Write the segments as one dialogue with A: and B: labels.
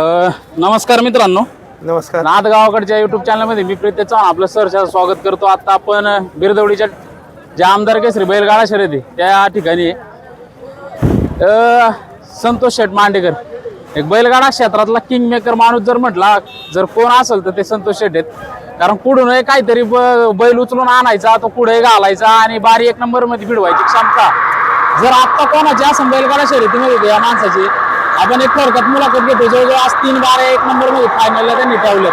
A: अ, नमस्कार मित्रांनो.
B: नमस्कार.
A: नाथ गावाकडच्या युट्यूब चॅनलमध्ये मी प्रीते चव्हाण आपलं सहर्ष स्वागत करतो. आता आपण बिरदवडीच्या ज्या आमदार केसरी बैलगाडा शर्यती त्या ठिकाणी आहे. अ, संतोष शेठ मांडेकर. एक बैलगाडा क्षेत्रातला किंग मेकर माणूस जर म्हटला जर कोण असेल तर ते संतोष शेठ आहेत. कारण हे काहीतरी ब- बैल उचलून आणायचा तो पुढे घालायचा आणि बारी एक नंबरमध्ये भिडवायची क्षमता. जर आत्ता कोणाची असं बैलगाडा शर्यतीमध्ये या माणसाची आपण एक थोडक्यात मुलाखत घेतो जवळजवळ आज तीन बारा एक नंबरमध्ये फायनलला त्यांनी ठेवलं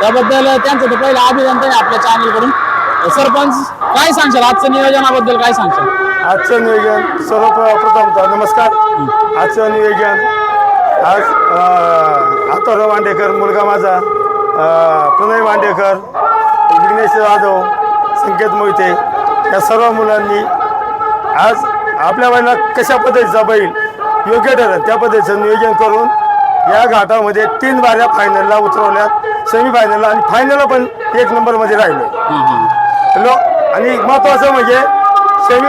A: त्याबद्दल त्यांचं तर पहिलं अभिनंदन आहे आपल्या चॅनलकडून. सरपंच काय सांगशाल? आजचं नियोजनाबद्दल काय सांगशाल?
B: आजचं नियोजन सर्वप्रथम नमस्कार. आजचं नियोजन आज आतोराव मांडेकर मुलगा माझा प्रणय मांडेकर विघ्नेश जाधव संकेत मोहिते या सर्व मुलांनी आज आपल्या बैला कशा पद्धतीचा बैल योग्य ठरत त्या पद्धतीचं नियोजन करून या घाटामध्ये तीन बाऱ्या फायनलला उतरवल्यात. सेमीफायनलला आणि फायनलला पण एक नंबरमध्ये राहिलो. लो आणि महत्वाचं म्हणजे semi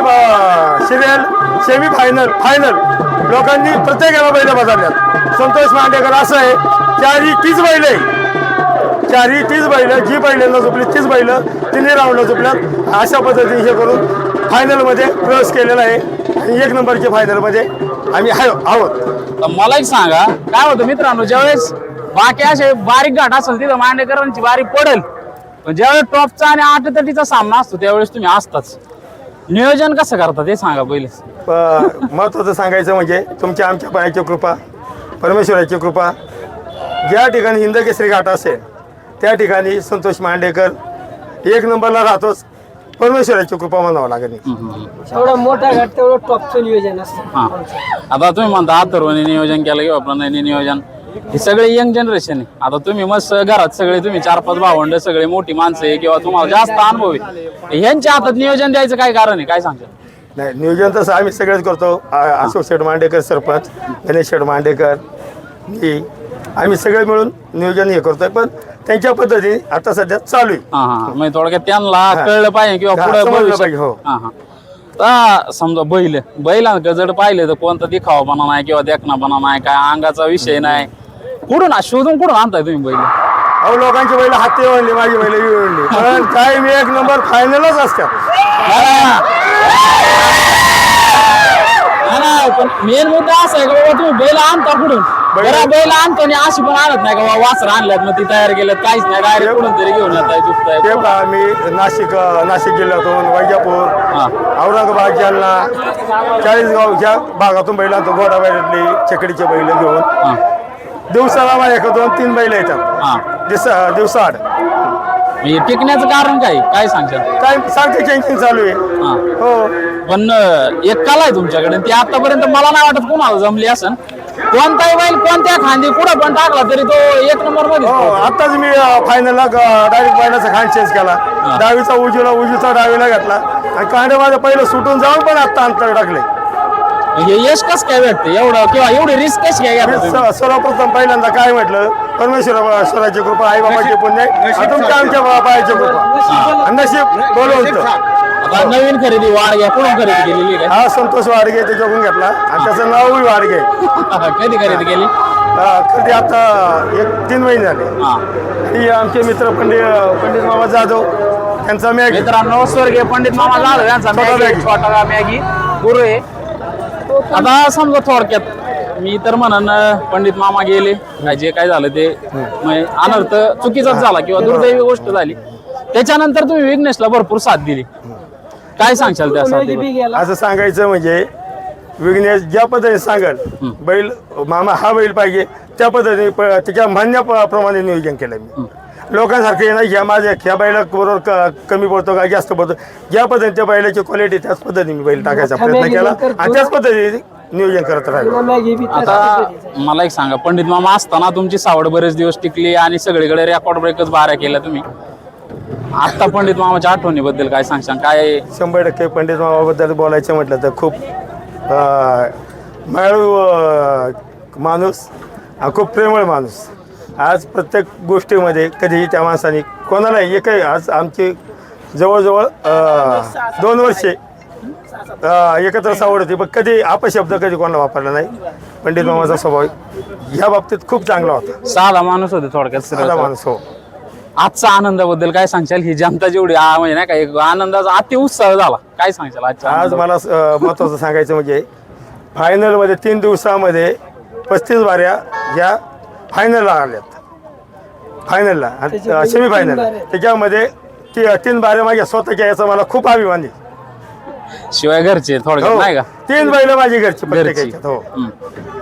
B: serial semi final final लोकांनी प्रत्येकाला बैल बजावल्यात. संतोष मांडेकर असं आहे चारी तीच बैल आहे चारी तीच बैल जी बैलांना झोपली तीच बैल तिन्ही राऊंडला झोपल्यात. अशा पद्धतीने हे करून फायनलमध्ये प्रवेश केलेला आहे. आणि एक नंबरच्या फायनलमध्ये आम्ही आहे आहोत.
A: तर मला एक सांगा काय होतं मित्रांनो ज्यावेळेस बाकी असे बारीक घाट असेल तिथं मांडेकरांची बारी पडेल. पण ज्यावेळेस टॉपचा आणि आठतटीचा सामना असतो त्यावेळेस तुम्ही असताच. नियोजन कसं करता ते सांगा पहिले
B: प- महत्त्वाचं सांगायचं म्हणजे तुमच्या आमच्या पायाची कृपा परमेश्वराची कृपा. ज्या ठिकाणी हिंदकेसरी घाट असेल त्या ठिकाणी संतोष मांडेकर एक नंबरला राहतोच. परमेश्वराची कृपा म्हणावं लागेल.
C: एवढा मोठा घाट तेवढं टॉपचं नियोजन असतं.
A: हा. आता तुम्ही म्हणता अथर्वने नियोजन केलं किंवा प्रणयने नियोजन. हे सगळे यंग जनरेशन आहे. आता तुम्ही मस्त घरात सगळे तुम्ही चार पाच भावंड सगळे मोठी माणसं आहे किंवा तुम्हाला जास्त अनुभव आहे. ह्यांच्या हातात नियोजन द्यायचं काय कारण आहे? काय सांगता
B: नाही नियोजन तसं आम्ही सगळेच करतो. आ- अशोक शेठ मांडेकर सरपंच गणेश शेठ मांडेकर मी. आम्ही सगळे मिळून नियोजन हे करतोय. पण त्यांच्या पद्धतीने आता सध्या चालू आहे.
A: हा हा म्हणजे थोडक्यात त्यांना कळलं पाहिजे किंवा
B: हा,
A: पुढे
B: समजलं पाहिजे, हो.
A: हा हा. समजा बैल बैलांना जर पाहिलं तर कोणता दिखावापणा नाही किंवा देखणापणा नाही काय अंगाचा विषय नाही. कुठून आ- शोधून कुठून आणताय तुम्ही बैल?
B: अहो लोकांची बैल हाती वळली माझी बैल वळली पण काय मी एक नंबर फायनलच असतात
A: मेन मुद्दा असा आहे का बाबा तुम्ही बैल आणता कुठून? बरं बैल आणतो आणि अशी पण आणत नाही का? वासर आणल्यात मग ती तयार केल्यात. काहीच नाही डायरेक्ट कुठून तरी घेऊन येताय
B: ते
A: झुकताय
B: पहा आम्ही नाशिक नाशिक जिल्ह्यातून वैजापूर
A: हा.
B: औरंगाबाद जालना चाळीसगावच्या भागातून बैल आणतो घोडा बैलातली चकडीचे बैल घेऊन.
A: हा.
B: दिवसाला माझ्याकडे दोन तीन बैल येतात.
A: हा.
B: दिवसा दिवसाआड
A: म्हणजे टिकण्याचं कारण काय? काय सांगशाल?
B: काय सारखं चेंजिंग चालू आहे.
A: हा.
B: हो.
A: पण अं, एक कला आहे तुमच्याकडे ती आतापर्यंत मला नाही वाटत कोणाला जमली असन. कोणताही बैल कोणत्या खांदी कुठं पण टाकला तरी तो एक नंबरमध्ये
B: हो आताच मी फायनलला डायरेक्ट बैलाचा खान चेंज केला. डावीचा उजूला उजूचा डावीला घातला. आणि कांडे माझं पहिलं सुटून जाऊन पण आता अंतर टाकले.
A: हे यश कस काय भेटते? एवढं किंवा एवढी रिस्क कशी काय तुम्ही?
B: स- सर्वप्रथम पहिल्यांदा काय म्हटलं? परमेश्वराची कृपा आई बाबाची पुण्य. आणि तुमच्या आमच्या बाबाची कृपा? आणि नशीब बोलवलं
A: आता नवीन खरेदी घ्या कुठून खरेदी केलेली आहे
B: हा संतोष वाडगे त्याच्याकडून घेतला. आणि त्याचं नावही वाडगे.
A: कधी खरेदी केली?
B: अं, कधी आता एक तीन महिने झाले.
A: हा.
B: ही आमचे मित्र पंडित पंडित मामा जाधव त्यांचा मॅग.
A: मित्रांनो स्वर्गीय पंडित मामा जाधव यांचा
B: छोटा
A: मॅगी.
B: मॅगी.
A: छोटा मॅगी. गुरु आहे. आता समजा थोडक्यात मी तर म्हणन पंडित मामा गेले. काय जे काय झालं ते म्हणजे अनर्थ चुकीचाच झाला किंवा दुर्दैवी गोष्ट झाली. त्याच्यानंतर तुम्ही विघ्नेशला भरपूर साथ दिली. काय सांगशाल त्या
C: कोणी बी
A: साथीबद्दल?
C: गेला
B: असं सांगायचं म्हणजे विघ्नेश ज्या पद्धतीने सांगल बैल मामा हा बैल पाहिजे त्या पद्धतीने त्याच्या म्हणण्याप्रमाणे नियोजन केलं मी. लोकांसारखे नाही ह्या माझ्या ह्या बैला बरोबर कमी पडतो का जास्त पडतो. ज्या पद्धतीने त्या बैलाची क्वालिटी त्याच पद्धतीने मी बैल टाकायचा प्रयत्न केला आणि त्याच पद्धतीने नियोजन करत राहिलो.
A: आता. मला एक सांगा पंडित मामा असताना तुमची सावड बरेच दिवस टिकली आणि सगळीकडे रेकॉर्ड ब्रेकच बाऱ्या केल्या तुम्ही. आता पंडित मामाच्या आठवणीबद्दल काय सांगशाल काय
B: शंभर टक्के पंडित मामाबद्दल बोलायचं म्हटलं तर खूप अं, मायाळू अं, माणूस खूप प्रेमळ माणूस. आज प्रत्येक गोष्टीमध्ये कधीही त्या माणसाने कोणालाही एकही आज आमची जवळजवळ अं, दोन वर्षे अं, एकत्र सावड होती पण कधी अपशब्द कधी कोणाला वापरला नाही. पंडित मामाचा स्वभाव ह्या बाबतीत खूप चांगला होता.
A: साधा माणूस होते थोडक्यात
B: साधा माणूस हो.
A: आजचा आनंदाबद्दल काय सांगशाल? ही जनता जेवढी आ- म्हणजे नाही का एक आनंदाचा अति उत्साह झाला. काय सांगशाल आजच्या
B: आज
A: आनंदाबद्दल?
B: मला अ, महत्त्वाचं सांगायचं म्हणजे फायनलमध्ये तीन दिवसामध्ये पस्तीस बाऱ्या ह्या फायनलला आल्यात. फायनलला
C: त्याच्यामध्ये
B: सेमी
C: तीन
B: फायनल
C: बाऱ्या.
B: त्याच्यामध्ये ती तीन बाऱ्या माझ्या स्वतःच्या याचा मला खूप अभिमान. आहे
A: शिवाय घरचे थोडक्यात
B: हो.
A: नाही का?
B: तीन बैल माझी घरची प्रत्येक
A: घरची.
B: याच्यात हो.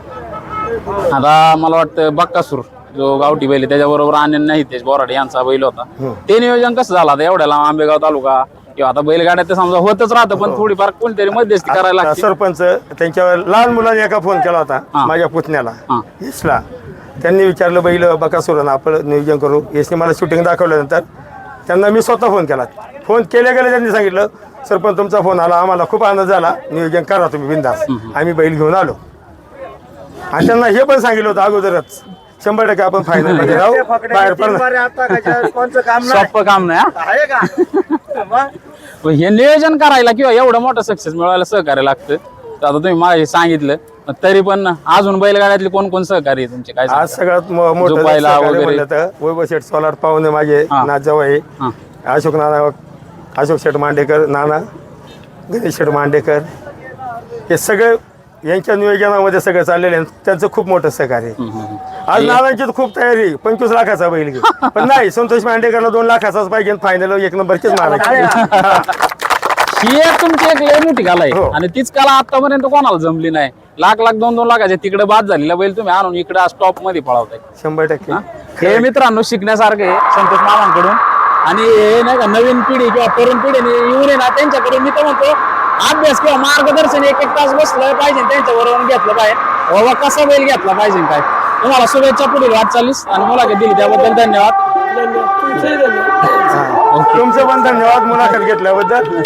A: आता मला वाटतं बक्कासूर जो गावठी बैल आहे, त्याच्याबरोबर आनंद नाही तेच बोराडे यांचा बैल होता. ते नियोजन कसं झालं आता एवढ्या लांब आंबेगाव तालुका किंवा आता बैलगाड्या ते समजा होतच राहतं पण थोडीफार कोणतरी मध्यस्थी करायला
B: आता
A: लागते.
B: सरपंच त्यांच्यावर लहान मुलाने एका फोन केला होता
A: हा.
B: माझ्या पुतण्याला.
A: हा.
B: यशला त्यांनी विचारलं बैल बकासुरानं आपण नियोजन करू. यशने मला शूटिंग दाखवल्यानंतर त्यांना मी स्वतः फोन केला. फोन केल्या गेल्या त्यांनी सांगितलं सरपंच तुमचा फोन आला आम्हाला खूप आनंद झाला. नियोजन करा तुम्ही बिंदास. आम्ही बैल घेऊन आलो. आणि त्यांना हे पण सांगितलं होतं अगोदरच. शंभर टक्के आपण फायनलमध्ये राहू बाहेर
A: सोपं काम नाही हा? पण हे नियोजन करायला किंवा एवढं मोठं सक्सेस मिळवायला सहकार्य लागतं. तर आता तुम्ही माझे सांगितलं. पण तरी पण अजून बैलगाड्यातले कोण कोण सहकार्य आहे तुमचे? काय
B: आज
A: सांगता?
B: सगळ्यात म- मोठं
A: झोपायला
B: सहकार्य
A: वगैरे.
B: म्हणलं तर वैभव शेठ सोलार पाहुणे माझे. नाजव आहे.
A: हा.
B: अशोक नाना अशोक शेठ मांडेकर नाना गणेश शेठ मांडेकर. हे सगळे यांच्या नियोजनामध्ये सगळं चाललेले आहे. त्यांचं खूप मोठं सहकार्य आहे. आज नानांची तर खूप तयारी पंचवीस लाखाचा बैल घेऊ पण नाही संतोष मांडेकरला दोन लाखाचाच पाहिजे फायनल एक नंबरचीच मारायची.
A: ही. एक तुमची एक लय मोठी कला आहे
B: हो.
A: आणि तीच कला आतापर्यंत कोणाला जमली नाही. लाख लाख दोन दोन लाखाच्या तिकडे बाद झालेला बैल तुम्ही आणून इकडे स्टॉपमध्ये पळवताय.
B: शंभर टक्के.
A: हा? हे मित्रांनो शिकण्यासारखं आहे संतोष मामांकडून. आणि हे नाही का नवीन पिढी किंवा तरुण पिढीने येऊन आहे ना त्यांच्याकडून मी तर म्हणतो अभ्यास किंवा मार्गदर्शन एक एक तास बसलं पाहिजे त्यांच्या बरोबर घेतलं पाहिजे. बाबा कसा बैल घेतला पाहिजे काय? तुम्हाला शुभेच्छा पुढील वाटचालीस आणि मुलाखत दिली त्याबद्दल धन्यवाद.
C: धन्यवाद. तुमचंही धन्यवाद.
B: तुमचं पण धन्यवाद मुलाखत घेतल्याबद्दल.